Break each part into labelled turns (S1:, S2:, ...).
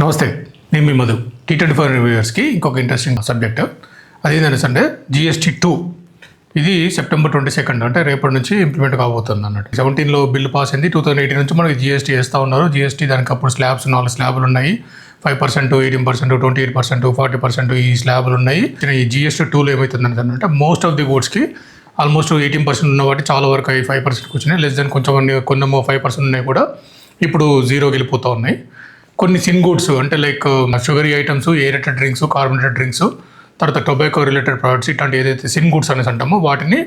S1: నమస్తే నేను మీ మధు. టీ ట్వంటీ ఫోర్ రివ్యూవర్స్కి ఇంకొక ఇంట్రెస్టింగ్ సబ్జెక్ట్ అదేంటంటే అంటే జిఎస్టీ టూ ఇది సెప్టెంబర్ ట్వంటీ సెకండ్ అంటే రేపటి నుంచి ఇంప్లిమెంట్ కాబోతుంది అన్నట్టు సెవెంటీన్లో బిల్లు పాస్ అయింది టూ థౌసండ్ ఎయిటీన్ నుంచి మనకి జిఎస్టీ వేస్తూ ఉన్నారు. జిఎస్టీ దానికి అప్పుడు స్లాబ్స్ నాలుగు స్లాబ్లు ఉన్నాయి. Five percent eighteen percent twenty eight percent forty percent ఈ స్లాబులు ఉన్నాయి. ఈ జిఎస్టీ టూలో ఏమవుతుంది అంటే మోస్ట్ ఆఫ్ ది గూడ్స్కి ఆల్మోస్ట్ ఎయిటీన్ పర్సెంట్ ఉన్న వాటి చాలా వరకు అవి ఫైవ్ పర్సెంట్ వచ్చినాయి లెస్ దెన్ కొంచెం కొన్ని ఫైవ్ పర్సెంట్ ఉన్నాయి కూడా. ఇప్పుడు జీరోకి వెళ్ళిపోతూ ఉన్నాయి. కొన్ని సిన్ గూడ్స్ అంటే like sugary items aerated drinks carbonated drinks తర్వాత టొబాకో రిలేటెడ్ ప్రోడక్ట్స్ ఇట్లాంటి ఏదైతే సిన్ గూడ్స్ అనేసి అంటామో వాటిని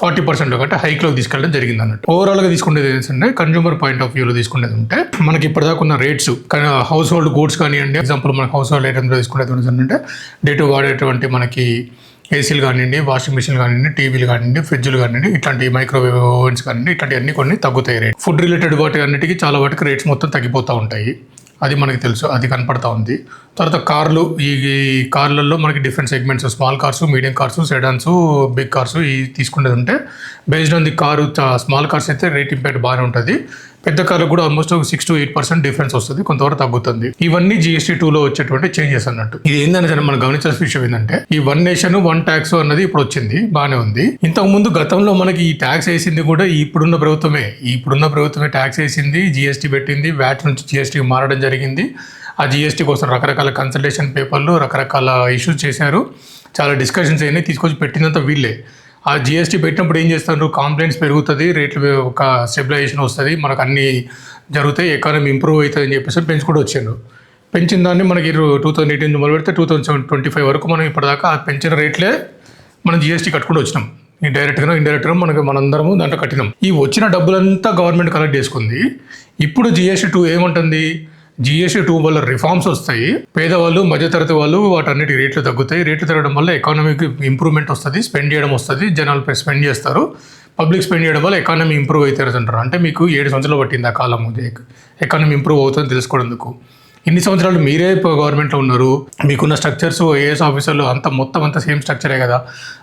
S1: ఫార్టీ పర్సెంట్ అంటే హైక్లోకి తీసుకెళ్ళడం జరిగింది అన్నట్టు. ఓవరాల్గా తీసుకునేది ఏంటంటే కన్జ్యూమర్ పాయింట్ ఆఫ్ వ్యూలో తీసుకునేది ఉంటే మనకి ఇప్పటిదాకా ఉన్న రేట్స్ హౌస్ హోల్డ్ గూడ్స్ కానివ్వండి ఎగ్జాంపుల్ మనకి హౌస్ హోల్డ్ ఐటమ్స్ తీసుకునేది ఏంటంటే డే టు వాడేటువంటి మనకి ఏసీలు కానివ్వండి వాషింగ్ మిషన్ కానివ్వండి టీవీలు కానివ్వండి ఫ్రిడ్జ్లు కానివ్వండి ఇట్లాంటి మైక్రోవేవ్ ఓవెన్స్ కానివ్వండి ఇట్లాంటి అన్ని కొన్ని తగ్గుతాయి రేట్ ఫుడ్ రిలేటెడ్ వాటి అన్నిటికీ చాలా వాటికి రేట్స్ మొత్తం తగ్గిపోతూ ఉంటాయి. అది మనకి తెలుసు అది కనపడతా ఉంది. తర్వాత కార్లు ఈ కార్లలో మనకి different segments small cars medium cars sedans big cars ఈ తీసుకునేది ఉంటే based on the car small cars అయితే రేట్ ఇంపాక్ట్ బాగానే ఉంటుంది. పెద్ద కార్లకు కూడా almost six to eight percent difference వస్తుంది కొంతవరకు తగ్గుతుంది. ఇవన్నీ జిఎస్టీ టూలో వచ్చేటువంటి చేంజెస్ అన్నట్టు. ఇది ఏంటంటే మనం గమనించాల్సిన విషయం ఏంటంటే ఈ వన్ నేషన్ వన్ ట్యాక్స్ అన్నది ఇప్పుడు వచ్చింది బాగానే ఉంది. ఇంతకు ముందు గతంలో మనకి ఈ ట్యాక్స్ వేసింది కూడా ఇప్పుడున్న ప్రభుత్వమే. ఇప్పుడున్న ప్రభుత్వమే ట్యాక్స్ వేసింది జిఎస్టీ పెట్టింది వ్యాట్ నుంచి జిఎస్టీ మారడం జరిగింది. ఆ జిఎస్టీ కోసం రకరకాల కన్సల్టేషన్ పేపర్లు రకరకాల ఇష్యూస్ చేశారు. చాలా డిస్కషన్స్ అయినాయి తీసుకొచ్చి పెట్టినంత వీళ్ళే. ఆ జిఎస్టీ పెట్టినప్పుడు ఏం చేస్తారు కాంప్లైంట్స్ పెరుగుతుంది రేట్లు ఒక స్టెబిలైజేషన్ వస్తుంది మనకు అన్ని జరుగుతాయి ఎకానమీ ఇంప్రూవ్ అవుతుంది అని చెప్పేసి పెంచుకుంటూ వచ్చిండ్రు. పెంచిన దాన్ని మనకి టూ థౌసండ్ ఎయిటీన్ మొదలు పెడితే టూ థౌసండ్ ట్వంటీ ఫైవ్ వరకు మనం ఇప్పటిదాకా ఆ పెంచిన రేట్లే మనం జిఎస్టీ కట్టుకుంటూ వచ్చినాం. ఈ డైరెక్ట్గా ఇండైరెక్ట్గా మనకి మనందరము దాంట్లో కట్టినాం. ఈ వచ్చిన డబ్బులంతా గవర్నమెంట్ కలెక్ట్ చేసుకుంది. ఇప్పుడు జిఎస్టీ టూ ఏముంటుంది? జిఎస్టీ టూ వల్ల రిఫార్మ్స్ వస్తాయి. పేదవాళ్ళు మధ్యతరగతి వాళ్ళు వాటన్నిటి రేట్లు తగ్గుతాయి. రేట్లు తగ్గడం వల్ల ఎకానమీకి ఇంప్రూవ్మెంట్ వస్తుంది స్పెండ్ చేయడం వస్తుంది జనాలు స్పెండ్ చేస్తారు. పబ్లిక్ స్పెండ్ చేయడం వల్ల ఎకానమీ ఇంప్రూవ్ అవుతారు అంటారు అంటే మీకు ఏడు సంవత్సరాలు పట్టింది ఆ కాలం ఎకానమీ ఇంప్రూవ్ అవుతుందని తెలుసుకోవడానికి ఇన్ని సంవత్సరాలు మీరే గవర్నమెంట్లో ఉన్నారు. మీకున్న స్ట్రక్చర్స్ ఏఎస్ ఆఫీసర్లు అంత మొత్తం అంతా సేమ్ స్ట్రక్చరే కదా.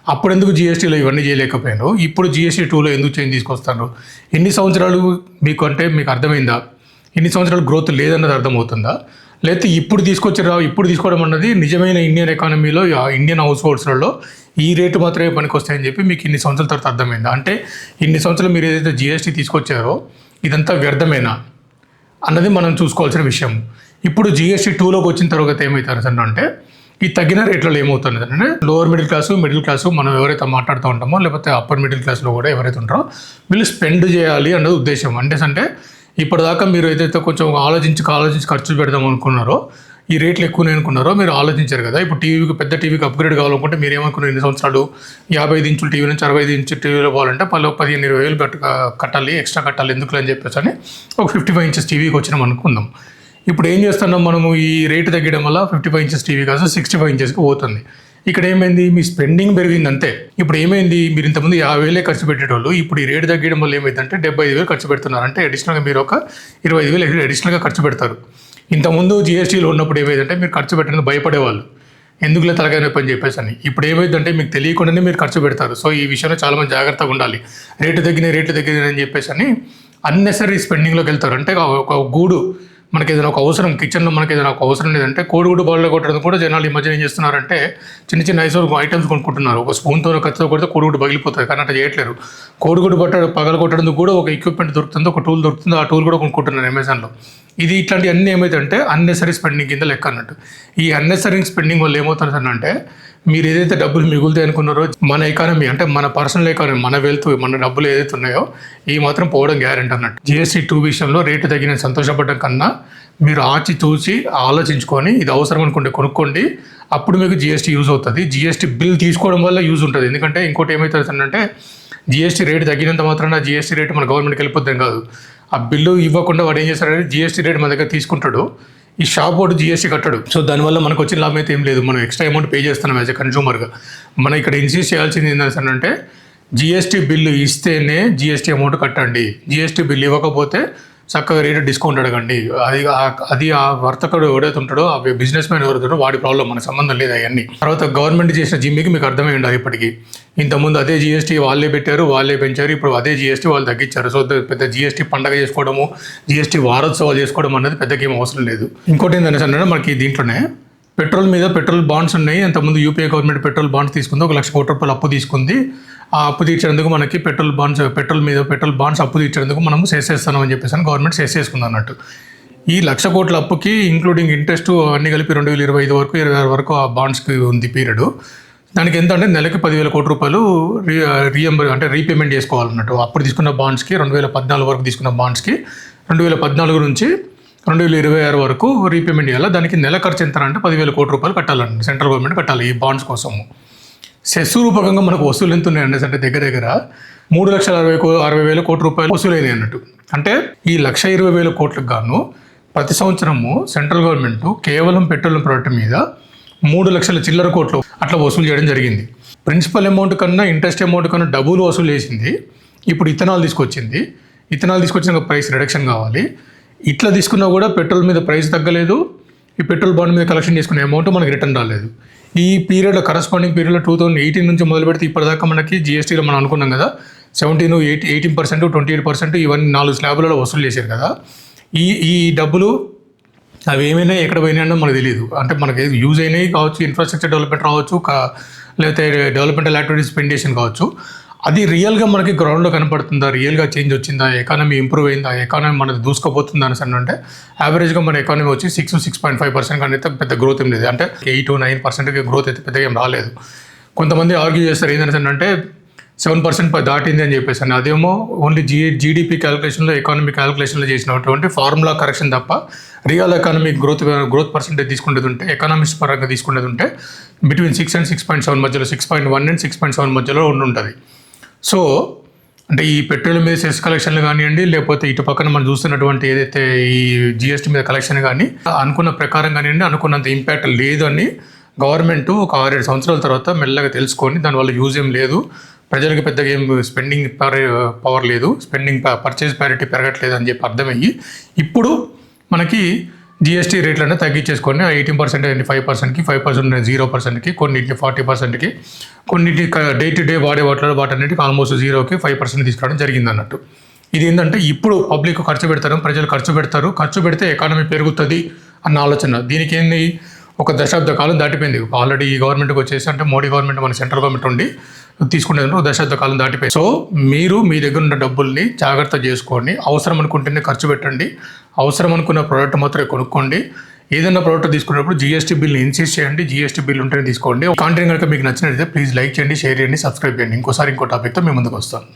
S1: అప్పుడు ఎందుకు జీఎస్టీలో ఇవన్నీ చేయలేకపోయారు ఇప్పుడు జీఎస్టీ టూలో ఎందుకు చేంజ్ తీసుకొస్తారు ఎన్ని సంవత్సరాలు మీకు అంటే మీకు అర్థమైందా? ఇన్ని సంవత్సరాలు గ్రోత్ లేదన్నది అర్థమవుతుందా? లేకపోతే ఇప్పుడు తీసుకొచ్చారా ఇప్పుడు తీసుకోవడం అన్నది నిజమైన ఇండియన్ ఎకానమీలో ఇండియన్ హౌస్ హోల్డ్స్లలో ఈ రేటు మాత్రమే పనికొస్తాయని చెప్పి మీకు ఇన్ని సంవత్సరాల తర్వాత అర్థమైందా? అంటే ఇన్ని సంవత్సరాలు మీరు ఏదైతే జిఎస్టీ తీసుకొచ్చారో ఇదంతా వ్యర్థమేనా? అన్నది మనం చూసుకోవాల్సిన విషయం. ఇప్పుడు జిఎస్టీ టూలోకి వచ్చిన తర్వాత ఏమవుతారు సార్ అంటే ఈ తగ్గిన రేట్లలో ఏమవుతుంది అంటే lower middle class middle class మనం ఎవరైతే మాట్లాడుతూ ఉంటామో లేకపోతే అప్పర్ మిడిల్ క్లాస్లో కూడా ఎవరైతే ఉంటారో వీళ్ళు స్పెండ్ చేయాలి అన్నది ఉద్దేశం. అంటే అంటే ఇప్పటిదాకా మీరు ఏదైతే కొంచెం ఆలోచించి ఆలోచించి ఖర్చులు పెడదాం అనుకున్నారో ఈ రేట్లు ఎక్కువ అనుకున్నారో మీరు ఆలోచించారు కదా. ఇప్పుడు టీవీకి పెద్ద టీవీకి అప్గ్రేడ్ కావాలనుకుంటే మీరు ఏమనుకున్నారు? ఎన్ని సంవత్సరాలు? యాభై ఐదు ఇంచుల టీవీ నుంచి అరవై ఐదు ఇంచు టీవీలో పోవాలంటే పలు పదిహేను ఇరవై వేలు పెట్ట కట్టాలి ఎక్స్ట్రా కట్టాలి ఎందుకు అని చెప్పేసి అని ఒక ఫిఫ్టీ ఫైవ్ ఇంచెస్ టీవీకి వచ్చినాం అనుకుందాం. ఇప్పుడు ఏం చేస్తున్నాం మనము? ఈ రేటు తగ్గడం వల్ల ఫిఫ్టీ ఫైవ్ ఇంచెస్ టీవీ కాదు సిక్స్టీ ఫైవ్ ఇంచెస్కి పోతుంది. ఇక్కడ ఏమైంది? మీ స్పెండింగ్ పెరిగింది అంతే ఇప్పుడు ఏమైంది? మీరు ఇంతకుముందు యాభై వేలే ఖర్చు పెట్టేటోళ్ళు ఇప్పుడు ఈ రేటు తగ్గడం వల్ల ఏమైందంటే డెబ్బై ఐదు వేలు ఖర్చు పెడుతున్నారు. అంటే అడిషనల్గా మీరు ఒక ఇరవై ఐదు వేలు అడిషనల్గా ఖర్చు పెడతారు. ఇంతకుముందు జిఎస్టీలో ఉన్నప్పుడు ఏమైందంటే మీరు ఖర్చు పెట్టడానికి భయపడేవాళ్ళు. ఎందుకులే తలకాయ నొప్పి అని చెప్పేసి అని. ఇప్పుడు ఏమైందంటే మీకు తెలియకుండానే మీరు ఖర్చు పెడతారు. సో ఈ విషయంలో చాలామంది జాగ్రత్తగా ఉండాలి. రేటు తగ్గినాయి రేట్లు తగ్గినాయి అని చెప్పేసి అని అన్నెసరీ స్పెండింగ్లోకి వెళ్తారు. అంటే ఒక గూడు మనకి ఏదైనా ఒక అవసరం కిచెన్లో మనకి ఏదైనా ఒక అవసరం లేదంటే కోడిగుడ్డు బాల్లో కొట్టడం కూడా జనాలు ఈ మధ్య ఏం చేస్తున్నారంటే చిన్న చిన్న ఐసోర్ ఐటమ్స్ కొనుక్కుంటున్నారు. ఒక స్పూన్తో కత్తితో కొడితే కోడిగుడ్డు పగిలిపోతుంది కానీ అట్లా చేయట్లేరు. కోడిగుడ్డు పట్ట పగల కొట్టడానికి కూడా ఒక ఎక్విప్మెంట్ దొరుకుతుంది ఒక టూల్ దొరుకుతుంది. ఆ టూల్ కూడా కొనుక్కుంటున్నారు అమెజాన్లో ఇది ఇట్లాంటి అన్ని ఏమైతే అన్నెసరీ స్పెండింగ్ కింద లెక్క అన్నట్టు. ఈ అన్నెసరీ స్పెండింగ్ వల్ల ఏమవుతుంది అంటే మీరు ఏదైతే డబ్బులు మిగులుతాయి అనుకున్నారో మన ఎకానమీ అంటే మన పర్సనల్ ఎకానమీ మన వెల్త్ మన డబ్బులు ఏదైతే ఉన్నాయో ఈ మాత్రం పోవడం గ్యారెంటీ అన్నట్టు. జిఎస్టీ టూ విషయంలో రేటు తగిన సంతోషపడడం కన్నా మీరు ఆచి చూసి ఆలోచించుకొని ఇది అవసరం అనుకుంటే కొనుక్కోండి. అప్పుడు మీకు జిఎస్టీ యూజ్ అవుతుంది. జిఎస్టీ బిల్ తీసుకోవడం వల్ల యూజ్ ఉంటుంది. ఎందుకంటే ఇంకోటి ఏమవుతుంది అంటే జిఎస్టీ రేటు తగ్గినంత మాత్రాన జిఎస్టీ రేటు మన గవర్నమెంట్కి వెళ్ళిపోద్దాం కాదు. ఆ బిల్లు ఇవ్వకుండా వాడు ఏం చేస్తాడంటే జిఎస్టీ రేట్ మన దగ్గర తీసుకుంటాడు. ఈ షాప్ ఒకటి జిఎస్టీ కట్టడు. సో దానివల్ల మనకు వచ్చిన లాభం అయితే ఏం లేదు. మనం ఎక్స్ట్రా అమౌంట్ పే చేస్తున్నాం యాజ్ ఎ కన్జ్యూమర్గా మనం ఇక్కడ ఇన్సీస్ చేయాల్సింది ఏంటంటే జిఎస్టీ బిల్లు ఇస్తేనే జిఎస్టీ అమౌంట్ కట్టండి. జిఎస్టీ బిల్లు ఇవ్వకపోతే చక్కగా రేట్ డిస్కౌంట్ అడగండి. అది అది ఆ వర్తకుడు ఎవడైతే ఉంటాడో ఆ బిజినెస్ మ్యాన్ ఎవరైతే వాడి ప్రాబ్లం మన సంబంధం లేదు అవన్నీ. తర్వాత గవర్నమెంట్ చేసిన జిమ్మికి మీకు అర్థమై ఉండాలి ఇప్పటికీ. ఇంతకుముందు అదే జిఎస్టీ వాళ్ళే పెట్టారు వాళ్ళే పెంచారు ఇప్పుడు అదే జిఎస్టీ వాళ్ళు తగ్గించారు. సో పెద్ద జిఎస్టీ పండగ చేసుకోవడము జిఎస్టీ వారోత్సవాలు చేసుకోవడం అనేది పెద్దగా ఏం అవసరం లేదు. ఇంకోటి ఏంటనేసి అంటే మనకి దీంట్లోనే పెట్రోల్ మీద పెట్రోల్ బాండ్స్ ఉన్నాయి. అంతకుముందు యూపీఏ గవర్నమెంట్ పెట్రోల్ బాండ్స్ తీసుకుంది ఒక లక్ష కోట్ల రూపాయలు అప్పు తీసుకుంది. ఆ అప్పు తీర్చేందుకు మనకి పెట్రోల్ బాండ్స్ పెట్రోల్ మీద పెట్రోల్ బాండ్స్ అప్పు తీర్చేందుకు మనం చేసేస్తాం అని చెప్పేసి అని గవర్నమెంట్ చేసేసుకుంది అన్నట్టు. ఈ లక్ష కోట్ల అప్పుకి ఇంక్లూడింగ్ ఇంట్రెస్ట్ అన్ని కలిపి రెండు వేల ఇరవై ఐదు వరకు ఇరవై ఆరు వరకు ఆ బాండ్స్కి ఉంది పీరియడ్ దానికి ఎంత అంటే నెలకి పదివేల కోట్ల రూపాయలు రీ రీఎంబర్ అంటే రీపేమెంట్ చేసుకోవాలన్నట్టు. అప్పుడు తీసుకున్న బాండ్స్కి రెండు వేల పద్నాలుగు వరకు తీసుకున్న బాండ్స్కి రెండు వేల పద్నాలుగు నుంచి రెండు వేల ఇరవై ఆరు వరకు రీపేమెంట్ చేయాలి? దానికి నెల ఖర్చు ఎంత అంటే పదివేల కోట్ల రూపాయలు కట్టాలండి. సెంట్రల్ గవర్నమెంట్ కట్టాలి ఈ బాండ్స్ కోసము. సెస్ రూపకంగా మనకు వసూలు ఎంత ఉన్నాయండి అంటే దగ్గర దగ్గర మూడు లక్షల అరవై కో అరవై వేల కోట్ల రూపాయలు వసూలైనాయి అన్నట్టు. అంటే ఈ లక్ష ఇరవై వేల కోట్లకు గాను ప్రతి సంవత్సరము సెంట్రల్ గవర్నమెంట్ కేవలం పెట్రోల్ ప్రోడక్ట్ మీద మూడు లక్షల చిల్లర కోట్లు అట్లా వసూలు చేయడం జరిగింది. ప్రిన్సిపల్ అమౌంట్ కన్నా ఇంట్రెస్ట్ అమౌంట్ కన్నా డబ్బులు వసూలు చేసింది. ఇప్పుడు ఇథనాల్ తీసుకొచ్చింది. ఇథనాల్ తీసుకొచ్చిన ప్రైస్ రిడక్షన్ కావాలి. ఇట్లా తీసుకున్నా కూడా పెట్రోల్ మీద ప్రైస్ తగ్గలేదు. ఈ పెట్రోల్ బాండ్ మీద కలెక్షన్ చేసుకునే అమౌంట్ మనకి రిటర్న్ రాలేదు. ఈ పీరియడ్ కరస్పాండింగ్ పీరియడ్లో టూ థౌసండ్ ఎయిటీన్ నుంచి మొదలు పెడితే ఇప్పటిదాకా మనకి జిఎస్టీలో మనం అనుకున్నాం కదా seventeen eighty eighteen percent twenty eight percent ఇవన్నీ నాలుగు స్లాబ్లలో వసూలు చేశారు కదా. ఈ ఈ డబ్బులు అవి ఏమైనా ఎక్కడ పోయినాయో మనకు తెలియదు అంటే మనకి యూజ్ అయినాయి కావచ్చు ఇన్ఫ్రాస్ట్రక్చర్ డెవలప్మెంట్ రావచ్చు లేకపోతే డెవలప్మెంటల్ యాక్టివిటీస్ పెండేషన్ కావచ్చు. అది రియల్గా మనకి గ్రౌండ్లో కనపడుతుందా? రియల్గా చేంజ్ వచ్చిందా? ఎకానమీ ఇంప్రూవ్ అయిందా? ఎకానమీ మనది దూసుకుపోతుందా అని అంటే యావరేజ్గా మన ఎకానమీ వచ్చి six six point five percent కానీ అయితే పెద్ద గ్రోత్ ఏం లేదు. అంటే ఎయిట్ నైన్ పర్సెంట్కి గ్రోత్ అయితే పెద్దగా ఏం రాలేదు. కొంతమంది ఆర్గ్యూ చేస్తారు ఏంటని అంటే సెవెన్ పర్సెంట్ దాటింది అని చెప్పేసి అని. అదేమో ఓన్లీ జీ జీడిపి క్యాలిక్యులేషన్లో ఎకానమీ క్యాలిక్యులేషన్లో చేసినటువంటి ఫార్ములా కరెక్షన్ తప్ప real economy growth growth percentage తీసుకునేది ఉంటే ఎకనామిక్స్ పరంగా తీసుకునేది ఉంటే between six and six point seven మధ్యలో six point one and six point seven మధ్యలో ఉండి ఉంటుంది సో అంటే ఈ పెట్రోల్ మీద సెస్ కలెక్షన్లు కానివ్వండి లేకపోతే ఇటు పక్కన మనం చూస్తున్నటువంటి ఏదైతే ఈ జిఎస్టీ మీద కలెక్షన్ కానీ అనుకున్న ప్రకారం కానివ్వండి అనుకున్నంత ఇంపాక్ట్ లేదని గవర్నమెంట్ ఒక ఆరేడు సంవత్సరాల తర్వాత మెల్లగా తెలుసుకొని దానివల్ల యూజ్ ఏం లేదు. ప్రజలకు పెద్దగా ఏం స్పెండింగ్ పవర్ లేదు. స్పెండింగ్ పర్చేజ్ ప్యారిటీ పెరగట్లేదు అని చెప్పి అర్థమయ్యి ఇప్పుడు మనకి జిఎస్టీ రేట్లను తగ్గించేసుకొని ఎయిటీన్ పర్సెంట్ ఫైవ్ పర్సెంట్కి ఫైవ్ పర్సెంట్ జీరో పర్సెంట్కి కొన్నింటిని ఫార్టీ పర్సెంట్కి కొన్నింటి డే టు డే వాడే వాటిలో వాటన్నిటికి ఆల్మోస్ట్ జీరోకి ఫైవ్ పర్సెంట్ తీసుకురావడం జరిగింది అన్నట్టు ఇది ఏంటంటే ఇప్పుడు పబ్లిక్ ఖర్చు పెడతారు ప్రజలు ఖర్చు పెడతారు ఖర్చు పెడితే ఎకానమీ పెరుగుతుంది అన్న ఆలోచన. దీనికి ఏంది? ఒక దశాబ్ద కాలం దాటిపోయింది. ఆల్రెడీ ఈ గవర్నమెంట్కి వచ్చేసి అంటే మోడీ గవర్నమెంట్ మన సెంట్రల్ గవర్నమెంట్ ఉండి తీసుకునేది ఒక దశాబ్ద కాలం దాటిపోయింది. సో మీరు మీ దగ్గర ఉన్న డబ్బుల్ని జాగ్రత్త చేసుకోండి అవసరం అనుకుంటేనే ఖర్చు పెట్టండి. అవసరం అనుకున్న ప్రోడక్ట్ మాత్రమే కొనుక్కోండి. ఏదైనా ప్రోడక్ట్ తీసుకున్నప్పుడు జీఎస్టీ బిల్ని ఇన్సిస్ట్ చేయండి. జీఎస్టీ బిల్ ఉంటేనే తీసుకోండి. కాంటెంట్ కనుక మీకు నచ్చినట్లయితే ప్లీజ్ లైక్ చేయండి షేర్ చేయండి సబ్స్క్రైబ్ చేయండి. ఇంకోసారి ఇంకో టాపిక్తో మేము ముందుకు వస్తాను